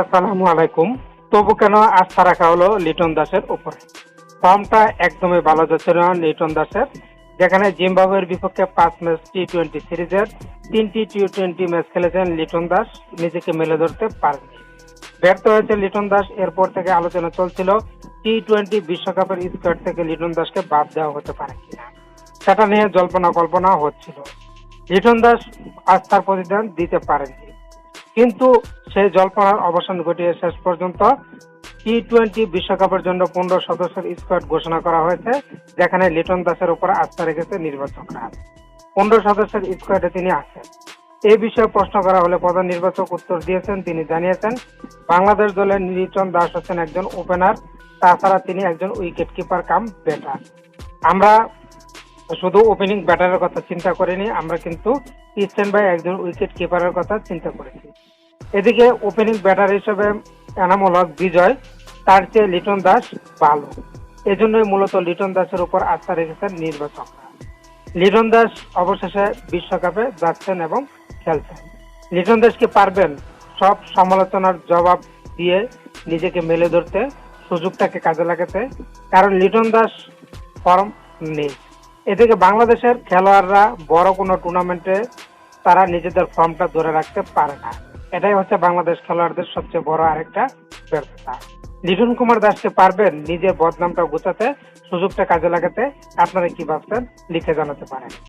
আসসালামু আলাইকুম। তবু কেন আস্থা রাখা হলো লিটন দাসের উপরে? ফর্মটা একদমই ভালো যাচ্ছে না লিটন দাসের। যেখানে জিম্বাবুয়ের বিপক্ষে পাঁচ ম্যাচ টি টোয়েন্টি সিরিজের তিনটি টি টোয়েন্টি ম্যাচ খেলেছেন লিটন দাস, নিজেকে মেলে ধরতে পারেননি। ব্যর্থ হয়েছে লিটন দাস, এরপর থেকে আলোচনা চলছিল টি টোয়েন্টি বিশ্বকাপের স্কোয়াড থেকে লিটন দাসকে বাদ দেওয়া হতে পারে কিনা। সেটা নিয়ে জল্পনা কল্পনা হচ্ছিল। লিটন দাস আস্থার প্রতিদান দিতে পারেননি। কিন্তু সেই জল্পনার অবসান ঘটিয়ে শেষ পর্যন্ত টি টোয়েন্টি বিশ্বকাপের জন্য পনেরো সদস্যের স্কোয়াড ঘোষণা করা হয়েছে, যেখানে লিটন দাসের উপর আস্থা রেখেছে নির্বাচকরা। পনেরো সদস্যের স্কোয়াডে তিনি আছেন। এই বিষয়ে প্রশ্ন করা হলে প্রধান নির্বাচক উত্তর দিয়েছেন, তিনি জানিয়েছেন, বাংলাদেশ দলের লিটন দাস হচ্ছেন একজন ওপেনার তাছাড়া তিনি একজন উইকেট কিপার কাম ব্যাটার আমরা শুধু ওপেনিং ব্যাটারের কথা চিন্তা করিনি, আমরা কিন্তু ইস্টেন ভাই একজন উইকেট কিপারের কথা চিন্তা করেছি। এদিকে ওপেনিং ব্যাটার হিসেবে এনামুল হক বিজয়, তার চেয়ে লিটন দাস ভালো। এজন্যই মূলত লিটন দাসের উপর আস্থা রেখেছেন নির্বাচকরা লিটন দাস অবশেষে বিশ্বকাপে যাচ্ছেন এবং খেলছেন। লিটন দাস কি পারবেন? সব সমালোচনার জবাব দিয়ে নিজেকে মেলে ধরতে, সুযোগটাকে কাজে লাগাতে, কারণ লিটন দাস ফর্ম নেই। এদিকে বাংলাদেশের খেলোয়াড়রা বড় কোনো টুর্নামেন্টে তারা নিজেদের ফর্মটা ধরে রাখতে পারে না। এটাই হচ্ছে বাংলাদেশ খেলোয়াড়দের সবচেয়ে বড় আরেকটা ব্যর্থতা। লিটন কুমার দাসকে পারবেন নিজের বদনামটা গুছাতে, সুযোগটা কাজে লাগাতে, আপনারা কি ভাবছেন, লিখে জানাতে পারেন।